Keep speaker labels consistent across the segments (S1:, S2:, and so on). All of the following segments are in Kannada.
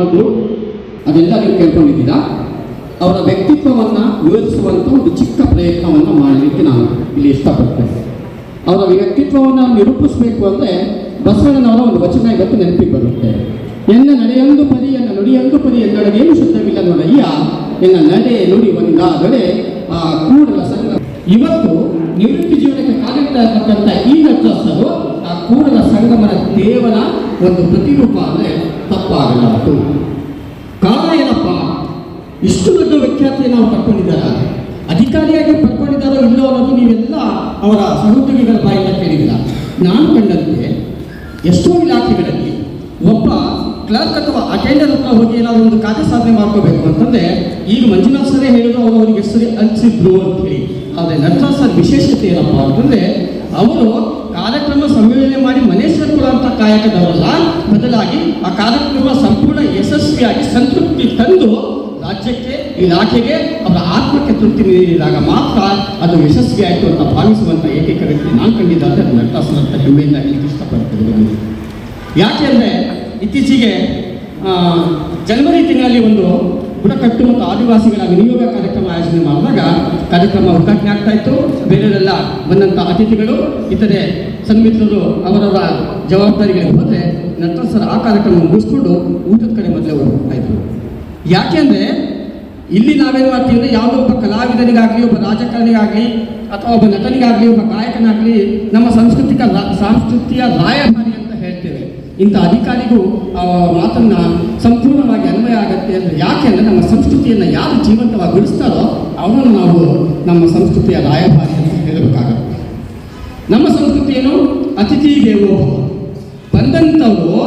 S1: ಹಾಗಾಗಿ ನಾನು ಅವರ ಇಲಾಖೆಯಲ್ಲಿ ಏನು ಮಾಡೋದು ಅದೆಲ್ಲ ನೀವು ಕೇಳ್ಕೊಂಡಿದ್ದೀರಾ? ಅವರ ವ್ಯಕ್ತಿತ್ವವನ್ನು ವಿವರಿಸುವಂಥ ಒಂದು ಚಿಕ್ಕ ಪ್ರಯತ್ನವನ್ನು ಮಾಡಲಿಕ್ಕೆ ನಾನು ಇಲ್ಲಿ ಇಷ್ಟಪಡ್ತೇನೆ. ಅವರ ವ್ಯಕ್ತಿತ್ವವನ್ನು ನಿರೂಪಿಸಬೇಕು ಅಂದರೆ ಬಸವಣ್ಣನವರ ಒಂದು ವಚನ ಇವತ್ತು ನೆನಪಿಗೆ ಬರುತ್ತೆ. ಎನ್ನ ನಡೆಯೊಂದು ಪರಿ, ಎನ್ನ ನುಡಿಯೊಂದು ಪರಿ ಎನ್ನೊಳಗೇನು ಶುದ್ಧವಿಲ್ಲ ನೋಡಯ್ಯ ಎನ್ನ ನಡೆ ನುಡಿ ಒಂದಾದರೆ ಆ ಕೂಡಲ ಸಂಘ ಇವತ್ತು ನಿವೃತ್ತಿ ಜೀವನಕ್ಕೆ ಕಾಲಿಡ್ತಾ ಈ ನಟಸರು ಆ ಕೂಡಲ ಸಂಗಮನ ಕೇವಲ ಒಂದು ಪ್ರತಿರೂಪ ಅಂದರೆ ತಪ್ಪಾಗಲಾರದು. ಕಾರಣ ಏನಪ್ಪ? ಇಷ್ಟು ದೊಡ್ಡ ವಿಖ್ಯಾತಿಯನ್ನು ನಾವು ಪಡ್ಕೊಂಡಿದ್ದಾರೆ. ಅಧಿಕಾರಿಯಾಗಿ ಪಡ್ಕೊಂಡಿದ್ದಾರೋ ಇಲ್ಲೋ ಅನ್ನೋದು ನೀವೆಲ್ಲ ಅವರ ಸಹೋದ್ಯೋಗಿಗಳ ಬಾಯಿಂದ ಕೇಳಿದಿಲ್ಲ ನಾನು ಕಂಡಂತೆ ಎಷ್ಟೋ ಇಲಾಖೆಗಳಲ್ಲಿ ಒಬ್ಬ ಕ್ಲರ್ಕ್ ಅಥವಾ ಅಟೆಂಡರ್ ಹತ್ರ ಹೋಗಿ ಏನಾದರೂ ಒಂದು ಕಾರ್ಯ ಸಾಧನೆ ಮಾಡ್ಕೋಬೇಕು ಅಂತಂದ್ರೆ, ಈಗ ಮಂಜುನಾಥ್ ಸರೇ ಹೇಳಿದ್ರು, ಅವರು ಅವರಿಗೆ ಸರಿ ಹಂಚಿದ್ರು ಅಂತ ಹೇಳಿ. ಆದರೆ ನಟರಾಜ್ ಸರ್ ವಿಶೇಷತೆ ಏನಪ್ಪ ಅಂತಂದರೆ, ಅವರು ಸಂಯೋಜನೆ ಮಾಡಿ ಮನೆ ಸೇರಿಕೊಳ್ಳುವಂಥ ಕಾಯಕದವರಲ್ಲ, ಬದಲಾಗಿ ಆ ಕಾರ್ಯಕ್ರಮ ಸಂಪೂರ್ಣ ಯಶಸ್ವಿಯಾಗಿ ಸಂತೃಪ್ತಿ ತಂದು ರಾಜ್ಯಕ್ಕೆ, ಇಲಾಖೆಗೆ ಅವರ ಆತ್ಮಕ್ಕೆ ತೃಪ್ತಿ ನೀಡಿದಾಗ ಮಾತ್ರ ಅದು ಯಶಸ್ವಿಯಾಯಿತು ಅಂತ ಭಾವಿಸುವಂಥ ಏಕೈಕ ನಾನು ಕಂಡಿದ್ದಾದ ಅದು ನಟರಾಜ್ ಅಂತ ಹೆಮ್ಮೆಯಿಂದ ಹೇಳಲಿಕ್ಕೆ ಇಷ್ಟಪಡ್ತೀನಿ ಯಾಕೆ ಅಂದರೆ ಇತ್ತೀಚೆಗೆ ಜನವರಿ ತಿಂಗಳಲ್ಲಿ ಒಂದು ಬುಡಕಟ್ಟು ಮತ್ತು ಆದಿವಾಸಿಗಳ ವಿನಿಯೋಗ ಕಾರ್ಯಕ್ರಮ ಆಯೋಜನೆ ಮಾಡಿದಾಗ ಕಾರ್ಯಕ್ರಮ ಉದ್ಘಾಟನೆ ಆಗ್ತಾ ಇತ್ತು. ಬೇರೆಯವರೆಲ್ಲ ಬಂದಂಥ ಅತಿಥಿಗಳು, ಇತರೆ ಸನ್ಮಿತ್ರರು, ಅವರವರ ಜವಾಬ್ದಾರಿಗಳಿಗೆ ಹೋದರೆ ನಂತರ ಸರ್ ಆ ಕಾರ್ಯಕ್ರಮ ಮುಗಿಸ್ಕೊಂಡು ಊಟದ ಕಡೆ ಮೊದಲೇ ಹೋಗ್ತಾ ಇದ್ರು. ಯಾಕೆ ಅಂದರೆ ಇಲ್ಲಿ ನಾವೇನು ಮಾಡ್ತೀವಿ ಅಂದರೆ ಯಾವುದೋ ಒಬ್ಬ ಕಲಾವಿದನಿಗಾಗಲಿ, ಒಬ್ಬ ರಾಜಕಾರಣಿಗಾಗಲಿ, ಅಥವಾ ಒಬ್ಬ ನಟನಿಗಾಗಲಿ, ಒಬ್ಬ ಗಾಯಕನಾಗಲಿ ನಮ್ಮ ಸಾಂಸ್ಕೃತಿಕ ಸಾಂಸ್ಕೃತಿಯ ರಾಯಭಾರಿ ಅಂತ ಹೇಳ್ತೇವೆ ಇಂಥ ಅಧಿಕಾರಿಗೂ ಮಾತನ್ನ ಸಂಪೂರ್ಣವಾಗಿ ಅನ್ವಯ ಆಗುತ್ತೆ ಅಂದರೆ ಯಾಕೆ ಅಂದರೆ ನಮ್ಮ ಸಂಸ್ಕೃತಿಯನ್ನು ಯಾರು ಜೀವಂತವಾಗಿಡಿಸ್ತಾರೋ ಅವರನ್ನು ನಾವು ನಮ್ಮ ಸಂಸ್ಕೃತಿಯ ರಾಯಭಾರಿ ಅಂತ ಹೇಳಬೇಕಾಗತ್ತೆ ನಮ್ಮ ಸಂಸ್ಕೃತಿ ಏನು ಅತಿಥಿ ದೇವೋ. ಬಂದಂಥವರು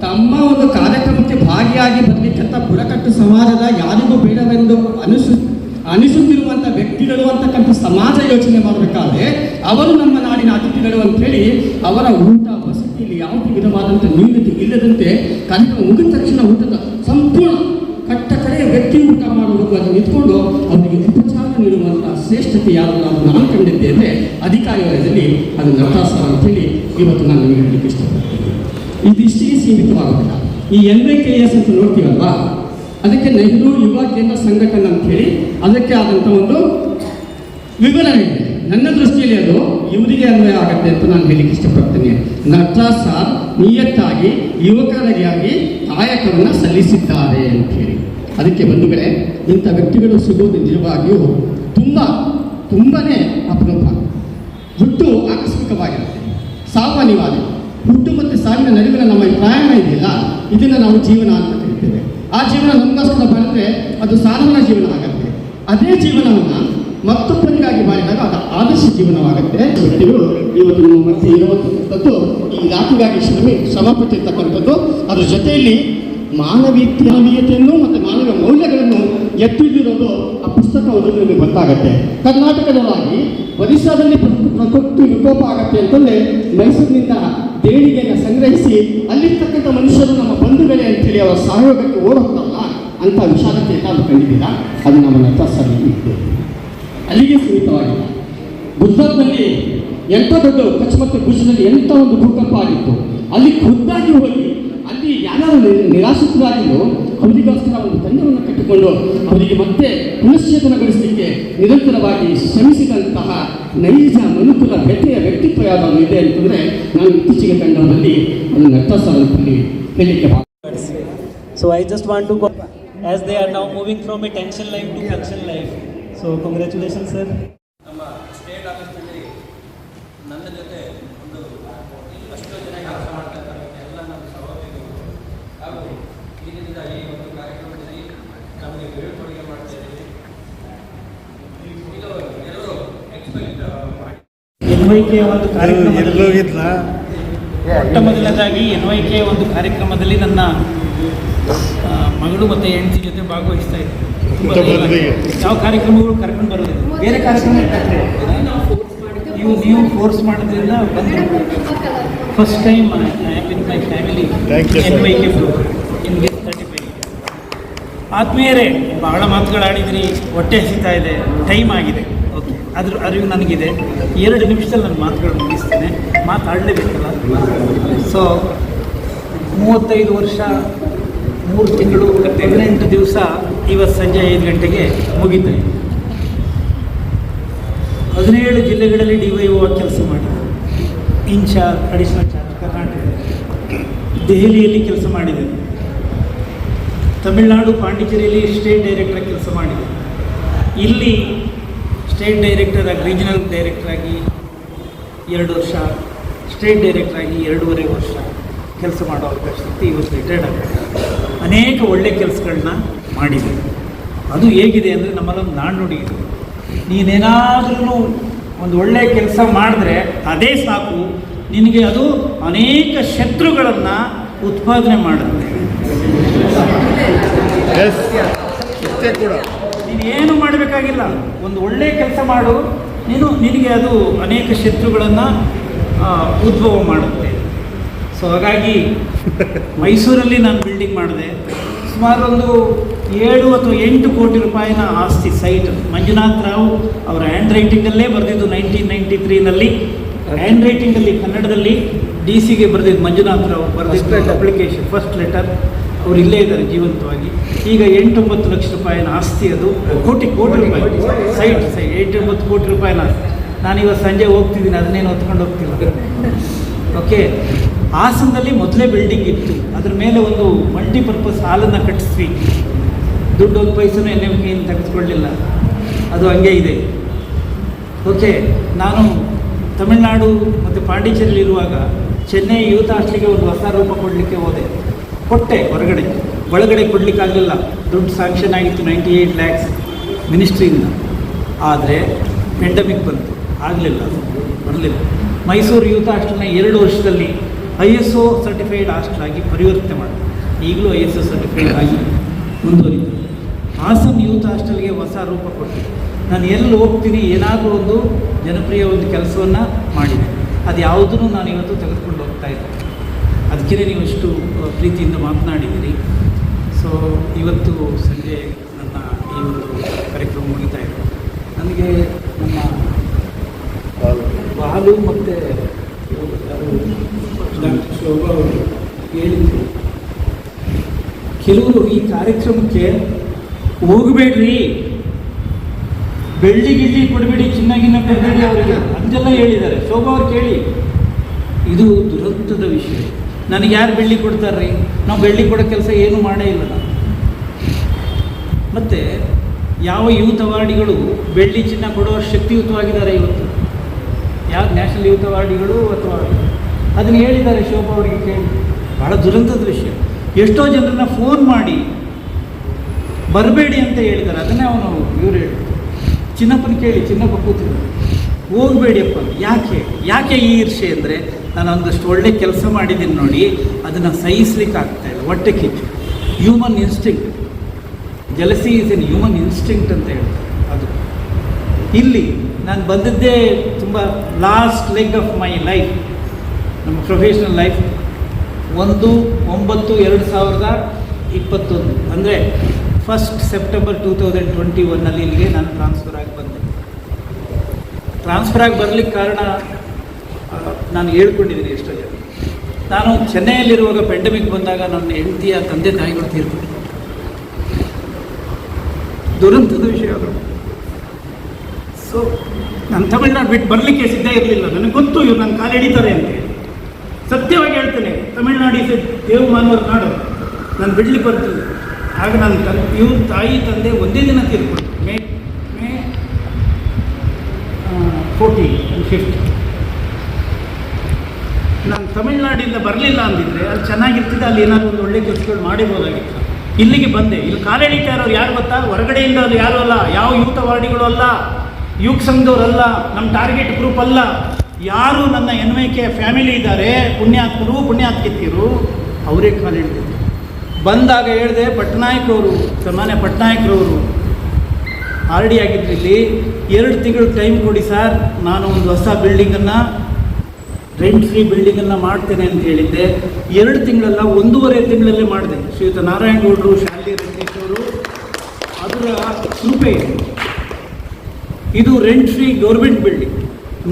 S1: ತಮ್ಮ ಒಂದು ಕಾರ್ಯಕ್ರಮಕ್ಕೆ ಭಾಗಿಯಾಗಿ ಬರಲಿಕ್ಕಂಥ ಬುಡಕಟ್ಟು ಸಮಾಜದ ಯಾರಿಗೂ ಬೇಡವೆಂದು ಅನಿಸು, ಅನಿಸುತ್ತಿರುವಂಥ ವ್ಯಕ್ತಿಗಳು ಅಂತಕ್ಕಂಥ ಸಮಾಜ ಯೋಚನೆ ಮಾಡಬೇಕಾದ್ರೆ ಅವರು ನಮ್ಮ ನಾಡಿನ ಅತಿಥಿಗಳು ಅಂತೇಳಿ ಅವರ ಊಟ ವಸತಿಯಲ್ಲಿ ಯಾವುದೇ ವಿಧವಾದಂಥ ನ್ಯೂನತೆ ಇಲ್ಲದಂತೆ ಕಾರ್ಯಕ್ರಮ ಮುಗಿದ ತಕ್ಷಣ ಊಟದ ಸಂಪೂರ್ಣ ಕಟ್ಟ ಕಡೆಯ ವ್ಯಕ್ತಿ ಊಟ ಮಾಡುವುದು ಅದನ್ನು ನಿಂತ್ಕೊಂಡು ಅವರಿಗೆ ಉಪಚಾರ ನೀಡುವಂಥ ಶ್ರೇಷ್ಠತೆ ಯಾರು ನಾವು ನಾನು ಕಂಡಿದ್ದೆ ಅಂದರೆ ಅಧಿಕಾರಿ ವಲಯದಲ್ಲಿ ಅದು ಅಂತೇಳಿ ಇವತ್ತು ನಾನು ನಿಮಗೆ ಹೇಳಲಿಕ್ಕೆ ಇಷ್ಟಪಡ್ತೀನಿ. ಇದಿಷ್ಟೇ ಸೀಮಿತವಾಗುತ್ತಿಲ್ಲ ಈ ಎನ್ ವೈ ಕೆ ಎಸ್ ಅಂತ ನೋಡ್ತೀವಲ್ವಾ? ಅದಕ್ಕೆ ನೆಹರು ಯುವ ಕೇಂದ್ರ ಸಂಘಟನೆ ಅಂತ ಹೇಳಿ ಅದಕ್ಕೆ ಆದಂಥ ಒಂದು ವಿವರಣೆ ಇದೆ. ನನ್ನ ದೃಷ್ಟಿಯಲ್ಲಿ ಅದು ಇವರಿಗೆ ಅನ್ವಯ ಆಗುತ್ತೆ ಅಂತ ನಾನು ಹೇಳಲಿಕ್ಕೆ ಇಷ್ಟಪಡ್ತೇನೆ. ನಟರಾಜ್ ಸಾರ್ ನಿಯತ್ತಾಗಿ ಯುವಕರಿಗಾಗಿ ಕಾಯಕವನ್ನು ಸಲ್ಲಿಸಿದ್ದಾರೆ ಅಂತ ಹೇಳಿ. ಅದಕ್ಕೆ ಬಂಧುಗಳೇ, ಇಂಥ ವ್ಯಕ್ತಿಗಳು ಸಿಗೋದು ನಿಜವಾಗಿಯೂ ತುಂಬ, ತುಂಬನೇ ಅಪರೂಪ. ಹುಟ್ಟು ಆಕಸ್ಮಿಕವಾಗಿರುತ್ತೆ. ಸಾಮಾನ್ಯವಾದ ಹುಟ್ಟು ಮತ್ತು ಸಾವಿನ ನಡುವಿನ ನಮ್ಮ ಪ್ರಯಾಣ ಇದೆಯಲ್ಲ, ಇದನ್ನು ನಾವು ಜೀವನ ಅಂತ ಕರಿತೇವೆ. ಆ ಜೀವನ ನಮಗೋಸ್ಕರ ಬಂದರೆ ಅದು ಸಾಧಾರಣ ಜೀವನ ಆಗುತ್ತೆ. ಅದೇ ಜೀವನವನ್ನು ಮತ್ತೊಬ್ಬರಿಗಾಗಿ ಮಾಡಿದಾಗ ಅದು ಆದರ್ಶ ಜೀವನವಾಗುತ್ತೆ ಇವತ್ತು ನಮ್ಮ ಮಧ್ಯೆ ಇರುವಂತಕ್ಕಂಥದ್ದು ಈ ಇಲಾಖೆಗಾಗಿ ಶ್ರಮಿ ಶ್ರಮ ಪಟ್ಟಿರ್ತಕ್ಕಂಥದ್ದು ಅದ್ರ ಜೊತೆಯಲ್ಲಿ ಮಾನವೀಯ ಮಾನವೀಯತೆಯನ್ನು ಮತ್ತು ಮಾನವ ಮೌಲ್ಯಗಳನ್ನು ಎತ್ತಿಡಿರೋದು ಆ ಪುಸ್ತಕ ಓದಿದ್ರೆ ನಿಮಗೆ ಗೊತ್ತಾಗತ್ತೆ. ಕರ್ನಾಟಕದವಾಗಿ ಒರಿಸ್ಸಾದಲ್ಲಿ ಪ್ರ- ಪ್ರಕೃತಿ ವಿಕೋಪ ಆಗತ್ತೆ ಅಂತಂದ್ರೆ ಮೈಸೂರಿನಿಂದ ದೇಣಿಗೆಯನ್ನು ಸಂಗ್ರಹಿಸಿ ಅಲ್ಲಿರ್ತಕ್ಕಂಥ ಮನುಷ್ಯರು ನಮ್ಮ ಬಂಧುಗಳೇ ಅಂತೇಳಿ ಅವರ ಸಹಯೋಗಕ್ಕೆ ಓಡೋಗ್ತಲ್ಲ ಅಂತ ವಿಶಾಲತೆ ಏನಾದರೂ ಕಂಡಿದ್ದೀರಾ? ಅದು ನಮ್ಮ ನಟಸಲ್ಲಿ ಇತ್ತು. ಅಲ್ಲಿಗೆ ಸೀಮಿತವಾಗಿಲ್ಲ ಗುಜರಾತ್ನಲ್ಲಿ ಎಂಥ ದೊಡ್ಡ ಕಚ್ ಮತ್ತು ಭುಜದಲ್ಲಿ ಎಂಥ ಒಂದು ಭೂಕಂಪ ಆಗಿತ್ತು, ಅಲ್ಲಿ ಖುದ್ದಾಗಿ ಹೋಗಿ, ಅಲ್ಲಿ ಯಾರು ನಿರಾಶಿತರಾಗಿದ್ದು ಅವರಿಗೋಸ್ಕರ ಒಂದು ತಂಡವನ್ನು ಕಟ್ಟಿಕೊಂಡು ಅವರಿಗೆ ಮತ್ತೆ ಪುನಶ್ಚೇತನಗೊಳಿಸಲಿಕ್ಕೆ ನಿರಂತರವಾಗಿ ಶ್ರಮಿಸಿದಂತಹ ನೈಜ ಮನುಕುಲ ವ್ಯಕ್ತಿಯ ವ್ಯಕ್ತಿತ್ವ ಯಾವ್ದಾದ್ರು ಇದೆ ಅಂತಂದ್ರೆ ನಾನು ಇತ್ತೀಚೆಗೆ ತಂಡದಲ್ಲಿ ಒಂದು ನರ್ತಸರಲ್ಲಿ ಹೇಳಲಿಕ್ಕೆ
S2: so I just want to co- as they are now moving from a tension life to function life. So congratulation sir
S3: ನಮ್ಮ ಸ್ಟೇಟ್ ಆಫೀಸ್ನಲ್ಲಿ ನನ್ನ ಜೊತೆ ಒಂದು ಅಷ್ಟು ಜನ ಕೆಲಸ ಮಾಡ್ತಾ ಎಲ್ಲ ನಮ್ಮ ಸಹೋದ್ಯೋಗಿಗಳು ಹಾಗೂ ಈ ದಿನದ ಈ ಒಂದು ಕಾರ್ಯಕ್ರಮದಲ್ಲಿ ನಮಗೆ ಬೀಳ್ಕೊಡುಗೆ ಮಾಡ್ತಾ ಇದ್ದೀವಿ. ಇದು ಎಲ್ಲರೂ ಎಕ್ಸ್ಪೆಕ್ಟ್
S2: ಎನ್ ವೈ ಕೆ ಒಂದು ಕಾರ್ಯಕ್ರಮದಲ್ಲಿ ಮೊಟ್ಟ ಮೊದಲನೇದಾಗಿ ಎನ್ ವೈ ಕೆ ಒಂದು ಕಾರ್ಯಕ್ರಮದಲ್ಲಿ ನನ್ನ ಮಗಳು ಮತ್ತು ಹೆಂಡತಿ ಜೊತೆ ಭಾಗವಹಿಸ್ತಾ
S4: ಇದ್ದೀವಿ
S2: ಯಾವ ಕಾರ್ಯಕ್ರಮಗಳು ಕರ್ಕೊಂಡು ಬರೋದಿಲ್ಲ. ಬೇರೆ ಕಾರ್ಯಕ್ರಮ. ನೀವು ನೀವು ಫೋರ್ಸ್ ಮಾಡೋದ್ರಿಂದ ಬಂದು first time
S4: with my family.
S2: N Y K in this thirty five ಆತ್ಮೀಯರೇ ಬಹಳ ಮಾತುಗಳಾಡಿದ್ರಿ. ಹೊಟ್ಟೆ ಹಸಿತಾ ಇದೆ. ಟೈಮ್ ಆಗಿದೆ. ಓಕೆ ಅದ್ರ ಅರಿವು ನನಗಿದೆ. ಎರಡು ನಿಮಿಷದಲ್ಲಿ ನಾನು ಮಾತುಗಳು ಮುಗಿಸ್ತೇನೆ. ಮಾತಾಡಲೇಬೇಕಲ್ಲ? ಸೊ ಮೂವತ್ತೈದು ವರ್ಷ ಮೂರು ತಿಂಗಳು ಹದಿನೆಂಟು ದಿವಸ ಇವತ್ತು ಸಂಜೆ ಐದು ಗಂಟೆಗೆ ಮುಗಿತು. ಹದಿನೇಳು ಜಿಲ್ಲೆಗಳಲ್ಲಿ ಡಿ ವೈ ಕೆಲಸ ಮಾಡಿದೆ. In charge, additional charge, Karnataka. ದೆಹಲಿಯಲ್ಲಿ ಕೆಲಸ ಮಾಡಿದೆ. ತಮಿಳುನಾಡು, ಪಾಂಡಿಚೇರಿಯಲ್ಲಿ ಸ್ಟೇಟ್ ಡೈರೆಕ್ಟರ್ ಕೆಲಸ ಮಾಡಿದೆ. ಇಲ್ಲಿ ಸ್ಟೇಟ್ ಡೈರೆಕ್ಟರ್ ಆಗಿ, ರೀಜನಲ್ ಡೈರೆಕ್ಟರ್ ಆಗಿ ಎರಡು ವರ್ಷ, ಸ್ಟೇಟ್ ಡೈರೆಕ್ಟರ್ ಆಗಿ ಎರಡೂವರೆ ವರ್ಷ. ಕೆಲಸ ಮಾಡೋ ಅವಕಾಶ ಸಿಕ್ತು ಇವತ್ತು ರಿಟೈರ್ಡ್ ಆಗಿದೆ ಅನೇಕ ಒಳ್ಳೆ ಕೆಲಸಗಳನ್ನ ಮಾಡಿದೆ. ಅದು ಹೇಗಿದೆ ಅಂದರೆ ನಮ್ಮಲ್ಲೊಂದು ನಾಣ್ಣುಡಿ ಇದೆ. ನೀನೇನಾದ್ರೂ ಒಂದು ಒಳ್ಳೆಯ ಕೆಲಸ ಮಾಡಿದ್ರೆ ಅದೇ ಸಾಕು. ನಿನಗೆ ಅದು ಅನೇಕ ಶತ್ರುಗಳನ್ನು ಉತ್ಪಾದನೆ ಮಾಡುತ್ತೆ. ನೀನು ಏನು ಮಾಡಬೇಕಾಗಿಲ್ಲ. ಒಂದು ಒಳ್ಳೆಯ ಕೆಲಸ ಮಾಡು. ನೀನು ನಿನಗೆ ಅದು ಅನೇಕ ಶತ್ರುಗಳನ್ನು ಉದ್ಭವ ಮಾಡುತ್ತೆ. ಸೊ ಹಾಗಾಗಿ ಮೈಸೂರಲ್ಲಿ ನಾನು ಬಿಲ್ಡಿಂಗ್ ಮಾಡಿದೆ. ಸುಮಾರು ಒಂದು ಏಳು ಅಥವಾ ಎಂಟು ಕೋಟಿ ರೂಪಾಯಿನ ಆಸ್ತಿ ಸೈಟ್ ಮಂಜುನಾಥ್ ರಾವ್ ಅವರ ಹ್ಯಾಂಡ್ ರೈಟಿಂಗಲ್ಲೇ ಬರೆದಿದ್ದು ನೈನ್ಟೀನ್ ನೈಂಟಿ ತ್ರೀನಲ್ಲಿ ಹ್ಯಾಂಡ್ ರೈಟಿಂಗಲ್ಲಿ ಕನ್ನಡದಲ್ಲಿ ಡಿ ಸಿಗೆ ಬರೆದಿದ್ದು ಮಂಜುನಾಥ್ ರಾವ್ ಬರೆದಿದ್ದ ಅಪ್ಲಿಕೇಶನ್ ಫಸ್ಟ್ ಲೆಟರ್ ಅವರು ಇಲ್ಲೇ ಇದ್ದಾರೆ ಜೀವಂತವಾಗಿ. ಈಗ ಎಂಟೊಂಬತ್ತು ಲಕ್ಷ ರೂಪಾಯಿನ ಆಸ್ತಿ ಅದು. ಕೋಟಿ ಕೋಟಿ ರೂಪಾಯಿ. ಸೈಟ್ ಸೈಟ್ ಎಂಟೊಂಬತ್ತು ಕೋಟಿ ರೂಪಾಯಿನ ಆಸ್ತಿ. ನಾನು ಇವತ್ತು ಸಂಜೆ ಹೋಗ್ತಿದ್ದೀನಿ ಅದನ್ನೇನು ಹೊತ್ಕೊಂಡು ಹೋಗ್ತಿಲ್ಲ. ಓಕೆ ಹಾಸನದಲ್ಲಿ ಮೊದಲೇ ಬಿಲ್ಡಿಂಗ್ ಇತ್ತು. ಅದ್ರ ಮೇಲೆ ಒಂದು ಮಲ್ಟಿಪರ್ಪಸ್ ಹಾಲನ್ನು ಕಟ್ಟಿಸ್ವಿ. ದುಡ್ಡು ಒಂದು ಪೈಸನೂ ಎನ್ ಎಂ ಏನು ತೆಗೆದುಕೊಳ್ಳಿಲ್ಲ. ಅದು ಹಂಗೆ ಇದೆ. ಓಕೆ ನಾನು ತಮಿಳುನಾಡು ಮತ್ತು ಪಾಂಡಿಚೇರಿಲಿರುವಾಗ ಚೆನ್ನೈ ಯೂತ್ ಹಾಸ್ಟ್ಲಿಗೆ ಒಂದು ಹೊಸ ರೂಪ ಕೊಡಲಿಕ್ಕೆ ಹೋದೆ. ಕೊಟ್ಟೆ ಹೊರಗಡೆ. ಒಳಗಡೆ ಕೊಡಲಿಕ್ಕಾಗಲಿಲ್ಲ ದುಡ್ಡು ಸ್ಯಾಂಕ್ಷನ್ ಆಗಿತ್ತು ನೈಂಟಿ ಏಯ್ಟ್ ಲ್ಯಾಕ್ಸ್ ಮಿನಿಸ್ಟ್ರಿಯಿಂದ ಆದರೆ ಪೆಂಡಮಿಕ್ ಬಂತು. ಆಗಲಿಲ್ಲ. ಅದು ಬರಲಿಲ್ಲ. ಮೈಸೂರು ಯೂತ್ ಹಾಸ್ಟೆಲ್ನ ಎರಡು ವರ್ಷದಲ್ಲಿ I S O certified hostel ಆಗಿ ಪರಿವರ್ತನೆ ಮಾಡಿದೆ ಈಗಲೂ ಐ ಎಸ್ ಒ ಸರ್ಟಿಫೈಡ್ ಆಗಿ ಮುಂದುವರಿತು ಹಾಸನ್ ಯೂತ್ ಹಾಸ್ಟೆಲ್ಗೆ ಹೊಸ ರೂಪ ಕೊಟ್ಟಿದೆ. ನಾನು ಎಲ್ಲಿ ಹೋಗ್ತೀನಿ, ಏನಾದರೂ ಒಂದು ಜನಪ್ರಿಯ ಒಂದು ಕೆಲಸವನ್ನು ಮಾಡಿದೆ. ಅದು ಯಾವುದನ್ನು ನಾನು ಇವತ್ತು ತೆಗೆದುಕೊಂಡು ಹೋಗ್ತಾ ಇದ್ದೆ. ಅದಕ್ಕೆ ನೀವು ಇಷ್ಟು ಪ್ರೀತಿಯಿಂದ ಮಾತನಾಡಿದ್ದೀರಿ. ಸೊ ಇವತ್ತು ಸಂಜೆ ನನ್ನ ಈ ಒಂದು ಕಾರ್ಯಕ್ರಮ ಮುಗಿತಾ ಇದೆ. ನನಗೆ ನಮ್ಮ ಬಾಲು ಮತ್ತು ಡಾಕ್ಟರ್ ಶೋಭಾ ಅವರು ಹೇಳಿದರು ಕೆಲವರು ಈ ಕಾರ್ಯಕ್ರಮಕ್ಕೆ ಹೋಗಬೇಡ್ರಿ. ಬೆಳ್ಳಿ ಗಿಳ್ಳಿ ಕೊಡಬೇಡಿ ಚಿನ್ನಾಗಿನ ಕೊಡಬೇಡಿ ಅವರಿಗೆ. ಅಂತೆಲ್ಲ ಹೇಳಿದ್ದಾರೆ. ಶೋಭಾ ಅವ್ರು ಕೇಳಿ. ಇದು ದುರಂತದ ವಿಷಯ. ನನಗೆ ಯಾರು ಬೆಳ್ಳಿ ಕೊಡ್ತಾರ್ರಿ? ನಾವು ಬೆಳ್ಳಿ ಕೊಡೋ ಕೆಲಸ ಏನೂ ಮಾಡೇ ಇಲ್ಲ ನಾವು. ಮತ್ತು ಯಾವ ಯೂತ್ ಅವಾರ್ಡಿಗಳು ಬೆಳ್ಳಿ ಚಿನ್ನ ಕೊಡುವ ಶಕ್ತಿಯುತವಾಗಿದ್ದಾರೆ ಇವತ್ತು? ಯಾವ ನ್ಯಾಷನಲ್ ಯೂತ್ ಅವಾರ್ಡಿಗಳು ಅಥವಾ ಅದನ್ನು ಹೇಳಿದ್ದಾರೆ ಶೋಭಾ ಅವರಿಗೆ ಕೇಳಿ. ಭಾಳ ದುರಂತದ ವಿಷಯ. ಎಷ್ಟೋ ಜನರನ್ನ ಫೋನ್ ಮಾಡಿ ಬರಬೇಡಿ ಅಂತ ಹೇಳಿದ್ದಾರೆ. ಅದನ್ನೇ ಅವನು ಇವರು ಹೇಳಿ ಚಿನ್ನಪ್ಪನ ಕೇಳಿ, ಚಿನ್ನಪ್ಪ ಕೂತಿದ್ದ ಹೋಗಬೇಡಿಯಪ್ಪ, ಯಾಕೆ? ಯಾಕೆ ಈ ಈರ್ಷೆ ಅಂದರೆ ನಾನು ಒಂದಷ್ಟು ಒಳ್ಳೆ ಕೆಲಸ ಮಾಡಿದ್ದೀನಿ ನೋಡಿ, ಅದನ್ನು ಸಹಿಸ್ಲಿಕ್ಕೆ ಆಗ್ತಾ ಇಲ್ಲ. ಹೊಟ್ಟೆ ಕಿಚ್ಚು. Human instinct jealousy is an human instinct ಅಂತ ಹೇಳ್ತಾರೆ. ಅದು. ಇಲ್ಲಿ ನಾನು ಬಂದದ್ದೇ ತುಂಬ last leg of my life ನಮ್ಮ ಪ್ರೊಫೆಷ್ನಲ್ ಲೈಫ್ ಒಂದು, ಒಂಬತ್ತು, ಎರಡು ಸಾವಿರದ ಇಪ್ಪತ್ತೊಂದು. ಅಂದರೆ first September two thousand twenty ಒನ್ನಲ್ಲಿ ಇಲ್ಲಿಗೆ ನಾನು ಟ್ರಾನ್ಸ್ಫರ್ ಆಗಿ ಬಂದೆ. ಟ್ರಾನ್ಸ್ಫರ್ ಆಗಿ ಬರಲಿಕ್ಕೆ ಕಾರಣ ನಾನು ಹೇಳ್ಕೊಂಡಿದ್ದೀನಿ ಎಷ್ಟೋ ಜನ. ನಾನು ಚೆನ್ನೈಯಲ್ಲಿರುವಾಗ ಪೆಂಡಮಿಕ್ ಬಂದಾಗ ನನ್ನ ಹೆಂಡತಿಯ ತಂದೆ ತಾಯಿಗಳು ತೀರ್ಕೊಂಡು ದುರಂತದ ವಿಷಯ ಅದು. ಸೊ ನಾನು ತಮಿಳ್ನಾಡು ಬಿಟ್ಟು ಬರಲಿಕ್ಕೆ ಸಿದ್ಧ ಇರಲಿಲ್ಲ. ನನಗೆ ಗೊತ್ತು ಇವ್ರು ನನ್ನ ಕಾಲು ಹಿಡಿತಾರೆ ಅಂತ ಹೇಳಿ. ಸತ್ಯವಾಗಿ ಹೇಳ್ತೇನೆ ತಮಿಳ್ನಾಡು ಇಸ್ ದೇವ್ ಮಾನವರ ನಾಡು, ನಾನು ಬಿಡ್ಲಿಕ್ಕೆ ಬರ್ತೀನಿ. ಆಗ ನಾನು ತನ್, ಇವ್ರ ತಾಯಿ ತಂದೆ ಒಂದೇ ದಿನ ತೀರ್ಕೊಂಡು ಮೇ ಮೇ ಫೋರ್ಟಿ ಫಿಫ್ತ್ ನಾನು ತಮಿಳ್ನಾಡಿಂದ ಬರಲಿಲ್ಲ ಅಂದಿದ್ರೆ ಅಲ್ಲಿ ಚೆನ್ನಾಗಿರ್ತಿದ್ದೆ, ಅಲ್ಲಿ ಏನಾದರೂ ಒಂದು ಒಳ್ಳೆ ಕೆಲಸಗಳು ಮಾಡಿರ್ಬೋದಾಗಿತ್ತು ಇಲ್ಲಿಗೆ ಬಂದೆ. ಇಲ್ಲಿ ಕಾಲೆಳಿತಾ ಇರೋರು ಯಾರು ಗೊತ್ತಾ? ಹೊರಗಡೆಯಿಂದ ಅದು ಯಾರು ಅಲ್ಲ? ಯಾವ ಯೂತ ವಾರ್ಡಿಗಳು ಅಲ್ಲ. ಯುಗ್ ಅಲ್ಲ. ನಮ್ಮ ಟಾರ್ಗೆಟ್ ಗ್ರೂಪ್ ಅಲ್ಲ. ಯಾರು ನನ್ನ ಎನ್ ವೈ ಕೆ ಫ್ಯಾಮಿಲಿ ಇದ್ದಾರೆ, ಪುಣ್ಯಾತ್ಮರು ಪುಣ್ಯಾತ್ಕಿತ್ತಿರು ಅವರೇ ಕಾಲೆಳಿದ್ರು ಬಂದಾಗ ಹೇಳಿದೆ ಪಟ್ನಾಯಕರವರು, ಸನ್ಮಾನ್ಯ ಪಟ್ನಾಯಕರವರು, ಆರ್ ಡಿ ಆಗಿದ್ರು ಇಲ್ಲಿ, ಎರಡು ತಿಂಗಳು ಟೈಮ್ ಕೊಡಿ ಸರ್, ನಾನು ಒಂದು ಹೊಸ ಬಿಲ್ಡಿಂಗನ್ನು, ರೆಂಟ್ ಫ್ರೀ ಬಿಲ್ಡಿಂಗನ್ನು ಮಾಡ್ತೇನೆ ಅಂತ ಹೇಳಿದ್ದೆ. ಎರಡು ತಿಂಗಳಲ್ಲ, ಒಂದೂವರೆ ತಿಂಗಳಲ್ಲೇ ಮಾಡಿದೆ. ಶ್ರೀಯುತ ನಾರಾಯಣಗೌಡರು ಶಾಲೆ ರಂಗೇಶ್ ಅವರು, ಅದರ ಕೃಪೆ ಇದು ರೆಂಟ್ ಫ್ರೀ ಗೌರ್ಮೆಂಟ್ ಬಿಲ್ಡಿಂಗ್.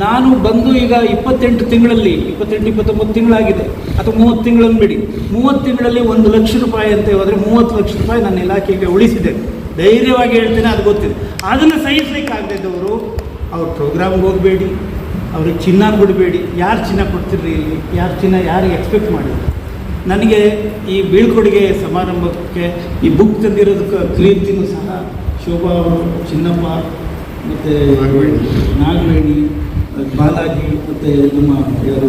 S2: ನಾನು ಬಂದು ಈಗ ಇಪ್ಪತ್ತೆಂಟು ತಿಂಗಳಲ್ಲಿ, ಇಪ್ಪತ್ತೆಂಟು, ಇಪ್ಪತ್ತೊಂಬತ್ತು ತಿಂಗಳಾಗಿದೆ. ಅಥವಾ ಮೂವತ್ತು ತಿಂಗಳನ್ನು ಬಿಡಿ. ಮೂವತ್ತು ತಿಂಗಳಲ್ಲಿ ಒಂದು ಲಕ್ಷ ರೂಪಾಯಿ ಅಂತ ಹೋದರೆ ಮೂವತ್ತು ಲಕ್ಷ ರೂಪಾಯಿ ನನ್ನ ಇಲಾಖೆಗೆ ಉಳಿಸಿದೆ. ಧೈರ್ಯವಾಗಿ ಹೇಳ್ತೇನೆ, ಅದು ಗೊತ್ತಿದೆ. ಅದನ್ನು ಸಹಿಸಲಿಕ್ಕಾಗದಿದ್ದವರು ಅವ್ರ ಪ್ರೋಗ್ರಾಮ್ಗೆ ಹೋಗಬೇಡಿ. ಅವ್ರಿಗೆ ಚಿನ್ನ ಕೊಡಬೇಡಿ. ಯಾರು ಚಿನ್ನ ಕೊಡ್ತಿರ್ರಿ ಇಲ್ಲಿ? ಯಾರು ಚಿನ್ನ ಯಾರಿಗೆ ಎಕ್ಸ್ಪೆಕ್ಟ್ ಮಾಡಿದ್ರು ನನಗೆ ಈ ಬೀಳ್ಕೊಡುಗೆ ಸಮಾರಂಭಕ್ಕೆ, ಈ ಬುಕ್ ತಂದಿರೋದಕ್ಕೆ ಕ್ಲೀನ್ ಸಹ. ಶೋಭಾ ಅವರು, ಚಿನ್ನಪ್ಪ, ಮತ್ತು ನಾಗವೇಣಿ. ಬಾಲಾಜಿ ಮತ್ತು ನಮ್ಮ ಯಾರು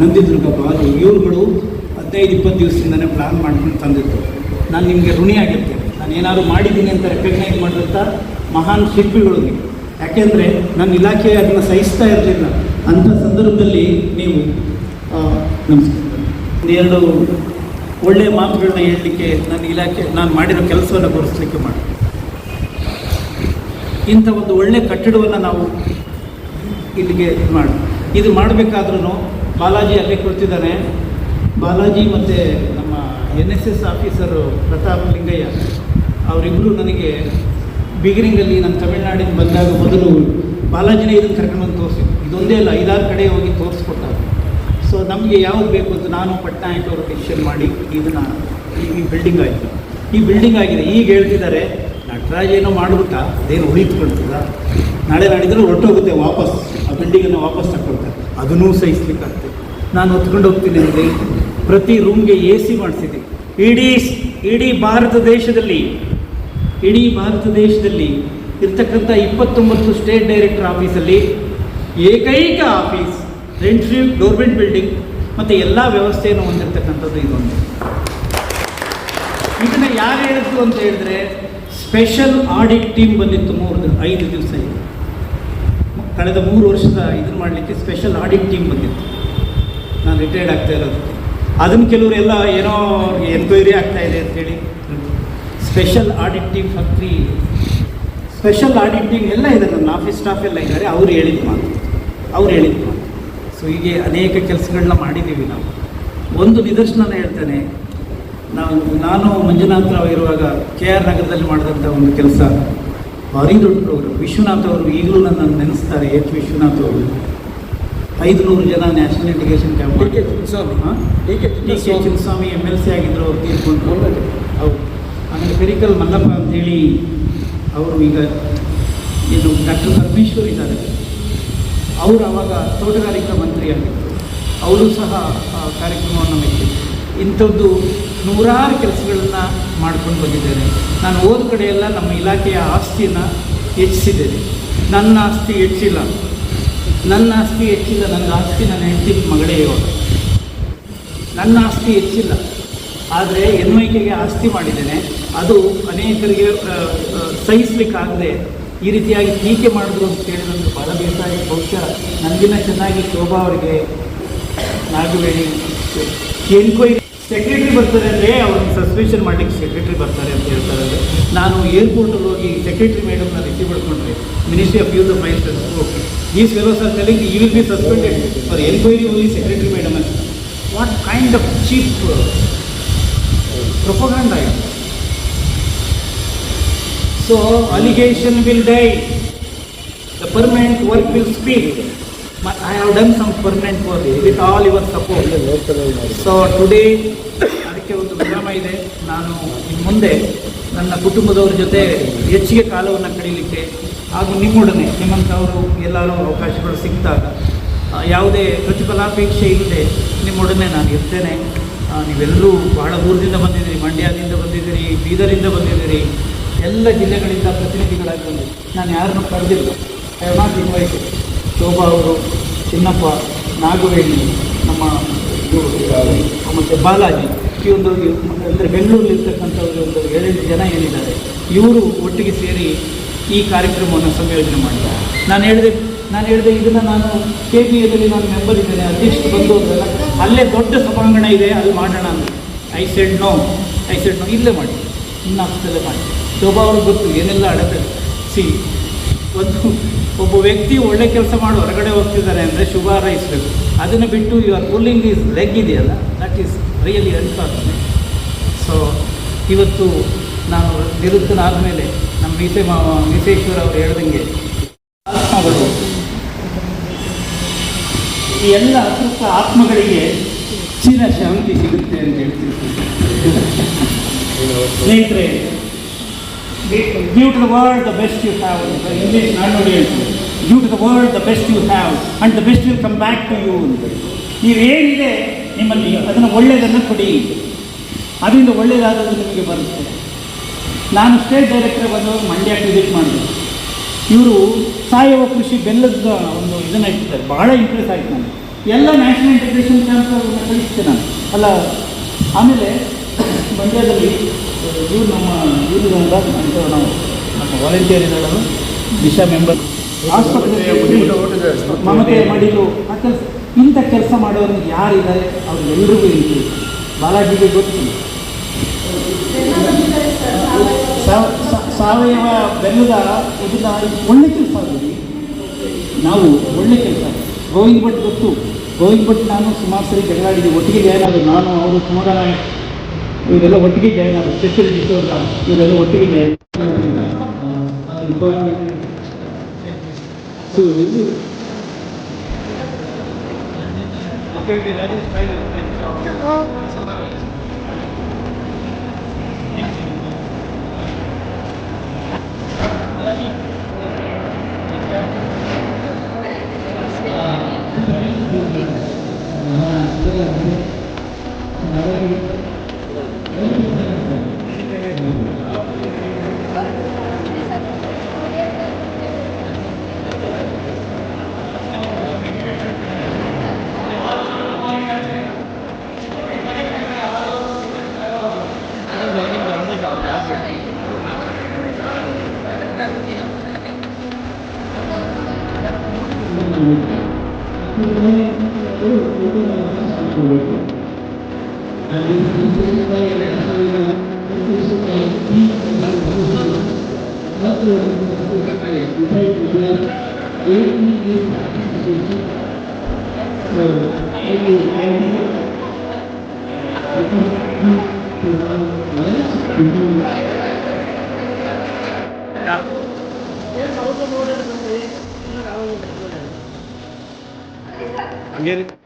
S2: ನಂದಿದುರ್ಗ ಬಾಲು, ಇವರುಗಳು ಹದಿನೈದು, ಇಪ್ಪತ್ತು ದಿವಸದಿಂದನೇ ಪ್ಲ್ಯಾನ್ ಮಾಡ್ಕೊಂಡು ತಂದಿದ್ದು ನಾನು ನಿಮಗೆ ಋಣಿಯಾಗಿರ್ತೇನೆ ನಾನು ಏನಾದರೂ ಮಾಡಿದ್ದೀನಿ ಅಂತ ರೆಕಗ್ನೈಸ್ ಮಾಡಿದಂಥ ಮಹಾನ್ ಶಿಲ್ಪಿಗಳು ಯಾಕೆಂದರೆ ನನ್ನ ಇಲಾಖೆ ಅದನ್ನು ಸಹಿಸ್ತಾ ಇರಲಿಲ್ಲ. ಅಂಥ ಸಂದರ್ಭದಲ್ಲಿ ನೀವು ನಮಸ್ಕಾರ. ಎರಡು ಒಳ್ಳೆಯ ಮಾತುಗಳನ್ನ ಹೇಳಲಿಕ್ಕೆ ನನ್ನ ಇಲಾಖೆ, ನಾನು ಮಾಡಿರೋ ಕೆಲಸವನ್ನು ಗುರುತಿಸಲಿಕ್ಕೆ ಮಾಡಿ. ಇಂಥ ಒಂದು ಒಳ್ಳೆಯ ಕಟ್ಟಡವನ್ನು ನಾವು ಇಲ್ಲಿಗೆ ಮಾಡಿ. ಇದು ಮಾಡಬೇಕಾದ್ರೂ ಬಾಲಾಜಿ ಅಲ್ಲೇ ಕೊಡ್ತಿದ್ದಾನೆ. ಬಾಲಾಜಿ ಮತ್ತು ನಮ್ಮ N S S officer Pratap Lingaiah ಅವರಿಬ್ಬರು ನನಗೆ ಬಿಗಿನಿಂಗಲ್ಲಿ ನಾನು ತಮಿಳ್ನಾಡಿನ ಬಂದಾಗ ಮೊದಲು ಬಾಲಾಜಿನೇ ಇದನ್ನು ಕರ್ಕೊಂಡು ಬಂದು ತೋರಿಸಿ ಇದೊಂದೇ ಅಲ್ಲ, ಐದಾರು ಕಡೆ ಹೋಗಿ ತೋರಿಸ್ಕೊಟ್ಟಾಗ. ಸೊ ನಮಗೆ ಯಾವ್ದು ಬೇಕು ಅಂತ ನಾನು ಪಟ್ನಾಯಕ್ ಅವರು ಟೆನ್ಷನ್ ಮಾಡಿ ಇದನ್ನು ಈ ಬಿಲ್ಡಿಂಗ್ ಆಯಿತು ಈ ಬಿಲ್ಡಿಂಗ್ ಆಗಿದೆ. ಈಗ ಹೇಳ್ತಿದ್ದಾರೆ, ನಟರಾಜ್ ಏನೋ ಮಾಡಿಬಿಟ್ಟ ಅದೇನು ಉಳಿತ್ಕೊಳ್ತದ ನಾಳೆ ನಾಡಿದ್ರೆ ಹೊರಟೋಗುತ್ತೆ, ವಾಪಸ್. ಆ ಬಿಲ್ಡಿಂಗನ್ನು ವಾಪಸ್ ತಗೊಳ್ತಾರೆ ಅದನ್ನೂ ಸಹಿಸ್ಲಿಕ್ಕಾಗ್ತದೆ ನಾನು ಹೊತ್ಕೊಂಡು ಹೋಗ್ತೀನಿ ಅಂದರೆ ಪ್ರತಿ ರೂಮ್ಗೆ ಎ ಸಿ ಮಾಡಿಸಿದೆ. ಇಡೀ ಇಡೀ ಭಾರತ ದೇಶದಲ್ಲಿ, ಇಡೀ ಭಾರತ ದೇಶದಲ್ಲಿ ಇರ್ತಕ್ಕಂಥ ಇಪ್ಪತ್ತೊಂಬತ್ತು ಸ್ಟೇಟ್ ಡೈರೆಕ್ಟರ್ ಆಫೀಸಲ್ಲಿ ಏಕೈಕ office rent free government building, ಮತ್ತು ಎಲ್ಲ ವ್ಯವಸ್ಥೆಯನ್ನು ಹೊಂದಿರತಕ್ಕಂಥದ್ದು ಇದೊಂದು. ಇದನ್ನು ಯಾರು ಹೇಳಿದ್ರು ಅಂತ ಹೇಳಿದ್ರೆ, ಸ್ಪೆಷಲ್ ಆಡಿಟ್ ಟೀಮ್ ಬಂದಿತ್ತು ಮೂರು ಐದು ದಿವಸ ಇದೆ ಕಳೆದ ಮೂರು ವರ್ಷದ ಇದನ್ನು ಮಾಡಲಿಕ್ಕೆ ಸ್ಪೆಷಲ್ ಆಡಿಟ್ ಟೀಮ್ ಬಂದಿತ್ತು. ನಾನು ರಿಟೈರ್ಡ್ ಆಗ್ತಾ ಇರೋದಕ್ಕೆ ಅದನ್ನು ಕೆಲವರು ಎಲ್ಲ ಏನೋ ಎನ್ಕ್ವೈರಿ ಆಗ್ತಾ ಇದೆ ಅಂತೇಳಿ special audit team factory special audit team ಎಲ್ಲ ಇದೆ ನನ್ನ ಆಫೀಸ್ ಸ್ಟಾಫ್ ಎಲ್ಲ ಇದ್ದಾರೆ, ಅವ್ರು ಹೇಳಿದ ಮಾತು. ಅವ್ರು ಹೇಳಿದ ಮಾತು. ಸೊ ಹೀಗೆ ಅನೇಕ ಕೆಲಸಗಳನ್ನ ಮಾಡಿದ್ದೀವಿ ನಾವು. ಒಂದು ನಿದರ್ಶನ ಹೇಳ್ತೇನೆ, ನಾವು, ನಾನು ಮಂಜುನಾಥ್ ರಾವ್ ಇರುವಾಗ ಕೆ ಆರ್ ನಗರದಲ್ಲಿ ಮಾಡಿದಂಥ ಒಂದು ಕೆಲಸ. ಭಾರಿ ದೊಡ್ಡ ಪ್ರೋಗ್ರಾಮ್ ವಿಶ್ವನಾಥ್ ಅವರು ಈಗಲೂ ನನ್ನನ್ನು ನೆನೆಸ್ತಾರೆ. ಎಚ್ ವಿಶ್ವನಾಥ್ ಅವರು. ಐದು ನೂರು ಜನ
S3: national education camp
S2: D K Chinnaswamy. M L C ಆಗಿದ್ದರು ಅವ್ರು ತೀರ್ಕೊಂಡು ಹೌದು. ಆಮೇಲೆ ಪೆರಿಕಲ್ ಮಲ್ಲಪ್ಪ ಅಂತೇಳಿ ಅವರು ಈಗ ಏನು ಡಾಕ್ಟರ್ ಪರಮೇಶ್ವರ್ ಇದ್ದಾರೆ. ಅವರು ಆವಾಗ ತೋಟಗಾರಿಕಾ ಮಂತ್ರಿಯಾಗಿದ್ದರು ಅವರು ಸಹ ಆ ಕಾರ್ಯಕ್ರಮವನ್ನು ಮೆಚ್ಚಿದ್ರು ಇಂಥದ್ದು ನೂರಾರು ಕೆಲಸಗಳನ್ನು ಮಾಡ್ಕೊಂಡು ಬಂದಿದ್ದೇನೆ. ನಾನು ಹೋದ ಕಡೆಯೆಲ್ಲ ನಮ್ಮ ಇಲಾಖೆಯ ಆಸ್ತಿಯನ್ನು ಹೆಚ್ಚಿಸಿದ್ದೇನೆ. ನನ್ನ ಆಸ್ತಿ ಹೆಚ್ಚಿಲ್ಲ. ನನ್ನ ಆಸ್ತಿ ಹೆಚ್ಚಿಲ್ಲ, ನನ್ನ ಆಸ್ತಿ ನನ್ನ ಹೆಂಡತಿ ಮಗಳೇ ಇವಾಗ ನನ್ನ ಆಸ್ತಿ ಹೆಚ್ಚಿಲ್ಲ. ಆದರೆ ಎನ್ ಆಸ್ತಿ ಮಾಡಿದ್ದೇನೆ. ಅದು ಅನೇಕರಿಗೆ ಸಹಿಸ್ಲಿಕ್ಕಾಗದೆ ಈ ರೀತಿಯಾಗಿ ಟೀಕೆ ಮಾಡಿದ್ರು ಅಂತ ಹೇಳಿ ಬಹಳ ಬೇಸಾಯ ಬಹುಶಃ ನನಗಿನ್ನ ಚೆನ್ನಾಗಿ ಶೋಭಾ ಅವರಿಗೆ ನಾಗವೇಣಿ, ಎನ್ಕ್ವೈರಿ ಸೆಕ್ರೆಟ್ರಿ ಬರ್ತಾರೆ ಅಂದರೆ ಅವ್ರಿಗೆ ಸಸ್ಪೆನ್ಷನ್ ಮಾಡಲಿಕ್ಕೆ ಸೆಕ್ರೆಟ್ರಿ ಬರ್ತಾರೆ ಅಂತ ಹೇಳ್ತಾರೆ ಅಂದರೆ, ನಾನು ಏರ್ಪೋರ್ಟಲ್ಲಿ ಹೋಗಿ ಸೆಕ್ರೆಟ್ರಿ ಮೇಡಮ್ನ ರಿಸೀವ್ ಮಾಡ್ಕೊಂಡ್ರೆ ministry of youth mines okay ಈ fellows are telling you will be suspended for enquiry only secretary madam ಅಂತ what kind of cheap propaganda ಇದು? So allegation will die the permanent work will speak I have done some permanent work with all your support. So today ಅದಕ್ಕೆ ಒಂದು ವಿರಾಮ ಇದೆ. ನಾನು ಇನ್ನು ಮುಂದೆ ನನ್ನ ಕುಟುಂಬದವ್ರ ಜೊತೆ ಹೆಚ್ಚಿಗೆ ಕಾಲವನ್ನು ಕಳೀಲಿಕ್ಕೆ ಹಾಗೂ ನಿಮ್ಮೊಡನೆ ನಿಮ್ಮಂಥವರು ಎಲ್ಲರೂ ಅವಕಾಶಗಳು ಸಿಕ್ಕಿದಾಗ ಯಾವುದೇ ಪ್ರತಿಫಲಾಪೇಕ್ಷೆ ಇಲ್ಲದೆ ನಿಮ್ಮೊಡನೆ ನಾನು ಇರ್ತೇನೆ. ನೀವೆಲ್ಲರೂ ಬಹಳ ದೂರದಿಂದ ಬಂದಿದ್ದೀರಿ ಮಂಡ್ಯದಿಂದ ಬಂದಿದ್ದೀರಿ ಬೀದರಿಂದ ಬಂದಿದ್ದೀರಿ. ಎಲ್ಲ ಜಿಲ್ಲೆಗಳಿಂದ ಪ್ರತಿನಿಧಿಗಳಾಗಿ ಬಂದಿದ್ದೀರಿ. ನಾನು ಯಾರನ್ನು ಕರೆದಿಲ್ಲ. ಐ ನಾಟ್ ಇನ್ವೈಟೆಡ್ ಶೋಭಾ ಅವರು ಚಿನ್ನಪ್ಪ ನಾಗವೇಣಿ, ನಮ್ಮ ಮತ್ತು ಬಾಲಾಜಿ ಈ ಒಂದು ಅಂದರೆ ಬೆಂಗಳೂರಲ್ಲಿರ್ತಕ್ಕಂಥವ್ರು ಒಂದು ಏಳೆಂಟು ಜನ ಏನಿದ್ದಾರೆ, ಇವರು ಒಟ್ಟಿಗೆ ಸೇರಿ ಈ ಕಾರ್ಯಕ್ರಮವನ್ನು ಸಂಯೋಜನೆ ಮಾಡಿದ್ದಾರೆ ನಾನು ಹೇಳಿದೆ ನಾನು ಹೇಳಿದೆ, ಇದನ್ನು ನಾನು ಕೆ ಪಿ ಎದಲ್ಲಿ ನಾನು ಮೆಂಬರ್ ಇದ್ದೇನೆ, ಅಧ್ಯಕ್ಷರು ಬಂದು ಅಲ್ಲೇ ದೊಡ್ಡ ಸಭಾಂಗಣ ಇದೆ ಅಲ್ಲಿ ಮಾಡೋಣ I said no I said no ಇಲ್ಲೇ ಮಾಡಿ. ಇನ್ನು ಅಷ್ಟೇ ಮಾಡಿ. ಶೋಭಾ ಅವ್ರಿಗೆ ಗೊತ್ತು, ಏನೆಲ್ಲ ಅಡತೆ ಸಿ ಒಂದು ಒಬ್ಬ ವ್ಯಕ್ತಿ ಒಳ್ಳೆ ಕೆಲಸ ಮಾಡಿ ಹೊರಗಡೆ ಹೋಗ್ತಿದ್ದಾರೆ ಅಂದರೆ ಶುಭ ಹಾರೈಸಬೇಕು. ಅದನ್ನು ಬಿಟ್ಟು you are pulling his leg ಇದೆಯಲ್ಲ? That is really unfortunate so ಇವತ್ತು ನಾನು ನಿವೃತ್ತನಾದ ಮೇಲೆ ನಮ್ಮ ಮೀಸೆ ಮಾವ ಮೀಸೇಶ್ವರ ಅವರು ಹೇಳ್ದಂಗೆ ಆತ್ಮಗಳು, ಈ ಎಲ್ಲ ಅತೃಪ್ತ ಆತ್ಮಗಳಿಗೆ ಹೆಚ್ಚಿನ ಶಾಂತಿ ಸಿಗುತ್ತೆ ಅಂತ ಹೇಳ್ತೀನಿ ಸ್ನೇಹಿತರೆ give to the world the best you have ಅಂತ ಇಂಗ್ಲೀಷ್ ನಾಡು ಹೇಳ್ತೀನಿ give to the world the best you have and the best will come back to you ಅಂತ ನೀವೇನಿದೆ ನಿಮ್ಮಲ್ಲಿ ಅದನ್ನು ಒಳ್ಳೆಯದನ್ನು ಕೊಡಿ. ಅದರಿಂದ ಒಳ್ಳೆಯದಾದದ್ದು ನಿಮಗೆ ಬರುತ್ತೆ. ನಾನು ಸ್ಟೇಟ್ ಡೈರೆಕ್ಟರ್ ಬಂದು ಮಂಡ್ಯಕ್ಕೆ ವಿಸಿಟ್ ಮಾಡಿದೆ. ಇವರು ಸಾವಯವ ಕೃಷಿ ಬೆಲ್ಲದ ಒಂದು ಇದನ್ನು ಇಟ್ಟಿದ್ದಾರೆ. ಭಾಳ ಇಂಪ್ರೆಸ್ ಆಯಿತು ನಾನು ಎಲ್ಲ ನ್ಯಾಷನಲ್ ಇಂಟಿಗ್ರೇಷನ್ ಕ್ಯಾಂಪ್ ಕಳಿಸ್ತೇನೆ ನಾನು. ಅಲ್ಲ, ಆಮೇಲೆ ಮಂಡ್ಯದಲ್ಲಿ ಇವ್ರು ನಮ್ಮ ಇವರು ನಾವು ನಮ್ಮ ವಾಲಂಟಿಯರ್ ಇದ್ದಾಳಲ್ಲ ದಿಶಾ ಮೆಂಬರ್ ಮಮತೆ ಮಡಿಲು ಆ ಕೆಲಸ ಇಂಥ ಕೆಲಸ ಮಾಡೋರು ಯಾರಿದ್ದಾರೆ? ಅವ್ರಿಗೆಲ್ರಿಗೂ ಇಂತಿ ಬಾಲಾಜಿಗೆ ಗೊತ್ತು. ಸಾವ- ಸಾವಯವ ಬೆಲ್ಲದ ಇದನ್ನ ಒಳ್ಳೆ ಕೆಲಸ ಆಗಿದೆ ನಾವು ಒಳ್ಳೆ ಕೆಲಸ. ಗೋವಿಂದ್ ಭಟ್ ಗೊತ್ತು. ಗೋವಿಂದ್ ಭಟ್ ನಾನು ಸುಮಾರು ಸರಿ ಜಗಳಾಡಿದ್ದೀವಿ ಒಟ್ಟಿಗೆ ಏನಾದರೂ ನಾನು ಅವರು ಸುಮಾರು ನಾಯಕ್ ಇವರೆಲ್ಲ ಒಟ್ಟಿಗೆ ಜಾಯ್ನ್ ಆಗೋದು ಸ್ಪೆಷಲ್ ಡಿಸೋರ್ಡ ಇವರೆಲ್ಲ ಒಟ್ಟಿಗೆ ಜಾಯ್ನ್
S5: ಯಾವಾಗಲಿ ಬಾಳು ಬೆಳಕಾಗಲಿ ನಮಗೆ இங்கே இருக்கு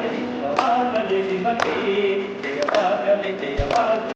S5: Thank you. జయపార్వతి జయపార్వతి జయపార్వతి